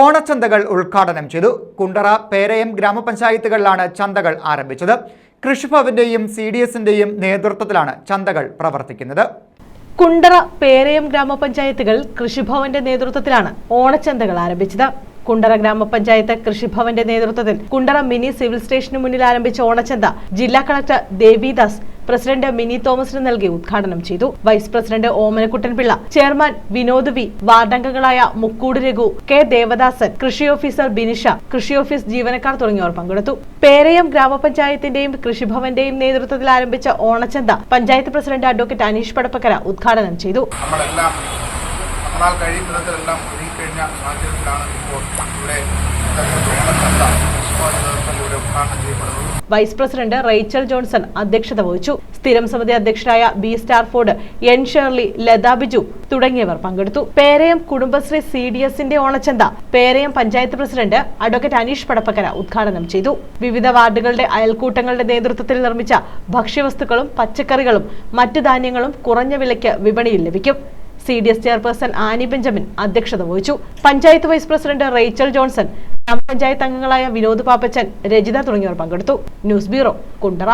ഓണച്ചന്തകൾ ഉദ്ഘാടനം ചെയ്തു. കുണ്ടറ പേരയം ഗ്രാമപഞ്ചായത്തുകളിലാണ് ചന്തകൾ ആരംഭിച്ചത്. കൃഷിഭവന്റെയും സി ഡി എസിന്റെയും നേതൃത്വത്തിലാണ് ചന്തകൾ പ്രവർത്തിക്കുന്നത്. കുണ്ടറ പേരയം ഗ്രാമപഞ്ചായത്തുകൾ കൃഷിഭവന്റെ നേതൃത്വത്തിലാണ് ഓണച്ചന്തകൾ ആരംഭിച്ചത്. കുണ്ടറ ഗ്രാമപഞ്ചായത്ത് കൃഷിഭവന്റെ നേതൃത്വത്തിൽ കുണ്ടറ മിനി സിവിൽ സ്റ്റേഷന് മുന്നിൽ ആരംഭിച്ച ഓണച്ചന്ത ജില്ലാ കളക്ടർ ദേവിദാസ് പ്രസിഡന്റ് മിനി തോമസിന് നൽകി ഉദ്ഘാടനം ചെയ്തു. Vice president Omanakuttan Pillai chairman Vinod V വാർഡംഗങ്ങളായ Mukkoodu Raghu K Devadasan കൃഷി ഓഫീസർ ബിനിഷ കൃഷി ഓഫീസ് ജീവനക്കാർ തുടങ്ങിയവർ പങ്കെടുത്തു. പേരയം ഗ്രാമപഞ്ചായത്തിന്റെയും കൃഷിഭവന്റെയും നേതൃത്വത്തിൽ ആരംഭിച്ച ഓണച്ചന്ത പഞ്ചായത്ത് പ്രസിഡന്റ് അഡ്വക്കേറ്റ് അനീഷ് പടപ്പക്കര ഉദ്ഘാടനം ചെയ്തു. നമ്മളെല്ലാം നമ്മളാൽ കഴിയും വിധത്തിലെല്ലാം ഒരുങ്ങിക്കഴിഞ്ഞ സാഹചര്യത്തിലാണ് ഇപ്പോൾ ഇവിടെ ഇത്തരത്തിൽ ഓണച്ചന്ത കൃഷിഭവൻ നേതൃത്വത്തിൽ ഇവിടെ ഉദ്ഘാടനം ചെയ്യപ്പെടുന്നത് വൈസ് പ്രസിഡന്റ് റേച്ചൽ ജോൺസൺ അധ്യക്ഷത വഹിച്ചു. സ്ഥിരം സമിതി അധ്യക്ഷരായ B Stafford N Shirley Latha Biju തുടങ്ങിയവർ പങ്കെടുത്തു. പേരയം കുടുംബശ്രീ സി ഡി എസിന്റെ ഓണച്ചന്ത. പേരയം പഞ്ചായത്ത് പ്രസിഡന്റ് അഡ്വക്കേറ്റ് അനീഷ് പടപ്പക്കര ഉദ്ഘാടനം ചെയ്തു. വിവിധ വാർഡുകളുടെ അയൽക്കൂട്ടങ്ങളുടെ നേതൃത്വത്തിൽ നിർമ്മിച്ച ഭക്ഷ്യവസ്തുക്കളും പച്ചക്കറികളും മറ്റു ധാന്യങ്ങളും കുറഞ്ഞ വിലയ്ക്ക് വിപണിയിൽ ലഭിക്കും. C D S chairperson Annie Benjamin അധ്യക്ഷത വഹിച്ചു. Panchayat vice president Rachel Johnson grama panchayat അംഗങ്ങളായ വിനോദ് പാപ്പച്ചൻ രജിത തുടങ്ങിയവർ പങ്കെടുത്തു. News bureau Kundara.